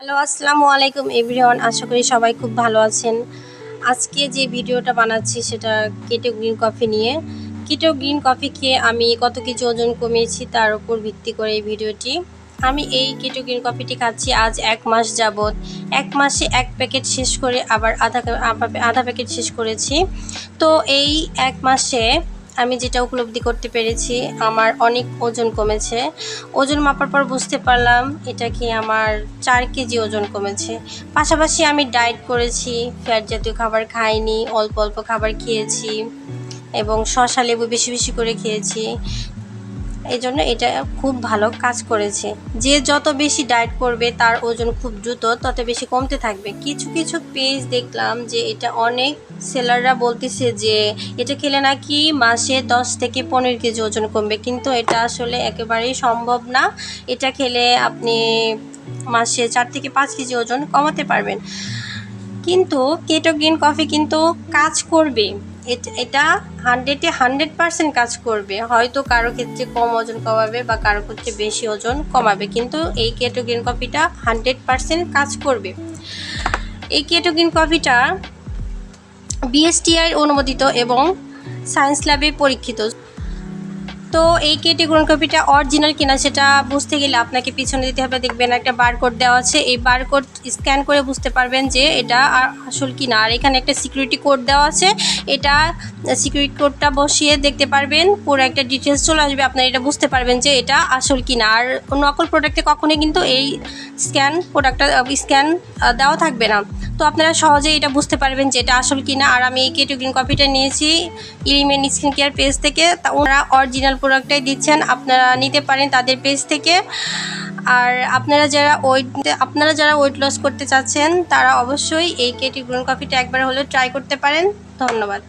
Hello, আসসালামু আলাইকুম everyone. আশা করি সবাই খুব ভালো আছেন। আজকে যে ভিডিওটা বানাচ্ছি সেটা কেটো গ্রিন কফি নিয়ে। কেটো গ্রিন কফি খেয়ে আমি কত কিছু ওজন কমিয়েছি তার উপর ভিত্তি করে এই ভিডিওটি। আমি এই কেটো গ্রিন কফিটি খাচ্ছি আজ এক মাস যাবৎ। এক মাসে এক প্যাকেট শেষ করে আবার আধা আধা- প্যাকেট শেষ করেছি। তো এই এক মাসে আমি যেটা উপলব্ধি করতে পেরেছি, আমার অনেক ওজন কমেছে। ওজন মাপার পর বুঝতে পারলাম এটা কি আমার চার কেজি ওজন কমেছে। পাশাপাশি আমি ডায়েট করেছি, ফ্যাট জাতীয় খাবার খাইনি, অল্প অল্প খাবার খেয়েছি এবং শশা লেবু বেশি বেশি করে খেয়েছি। এই জন্য এটা খুব ভালো কাজ করেছে। যে যত বেশি ডায়েট করবে, তার ওজন খুব দ্রুত তত বেশি কমতে থাকবে। কিছু কিছু পেজ দেখলাম যে এটা অনেক সেলাররা বলতেছে যে এটা খেলে নাকি মাসে দশ থেকে পনেরো কেজি ওজন কমবে। কিন্তু এটা আসলে একেবারেই সম্ভব না। এটা খেলে আপনি মাসে চার থেকে পাঁচ কেজি ওজন কমাতে পারবেন। কিন্তু কেটো গ্রিন কফি কিন্তু কাজ করবে। এট- হান্ড্রেডে হান্ড্রেড পার্সেন্ট কাজ করবে। হয়তো কারও ক্ষেত্রে কম ওজন কমাবে বা কারও ক্ষেত্রে বেশি ওজন কমাবে, কিন্তু এই কেটোগ্রিন কফিটা হান্ড্রেড পার্সেন্ট কাজ করবে। এই কেটোগ্রিন কফিটা বিএসটিআই অনুমোদিত এবং সায়েন্স ল্যাবে পরীক্ষিত। তো এই কেটে গ্রোন কপিটা অরিজিনাল কিনা সেটা বুঝতে গেলে আপনাকে পিছনে দিতে হবে। দেখবেন একটা বারকোড দেওয়া আছে। এই বারকোড স্ক্যান করে বুঝতে পারবেন যে এটা আসল কিনা। আর এখানে একটা সিকিউরিটি কোড দেওয়া আছে। এটা সিকিউরিটি কোডটা বসিয়ে দেখতে পারবেন। পুরো একটা ডিটেলস চলে আসবে। আপনারা এটা বুঝতে পারবেন যে এটা আসল কিনা। আর নকল প্রোডাক্টে কখনোই কিন্তু এই স্ক্যান প্রোডাক্টটা স্ক্যান দেওয়া থাকবে না। তো আপনারা সহজেই এটা বুঝতে পারবেন যে এটা আসল কি না আর আমি এই কেটু গ্রিন কফিটা নিয়েছি ইলিমেন স্কিন কেয়ার পেজ থেকে। তা ওনারা অরিজিনাল প্রোডাক্টটাই দিচ্ছেন, আপনারা নিতে পারেন তাদের পেজ থেকে। আর আপনারা যারা ওয়েট আপনারা যারা ওয়েট লস করতে চাচ্ছেন, তারা অবশ্যই এই কেটি গ্রিন কফিটা একবার হলেও ট্রাই করতে পারেন। ধন্যবাদ।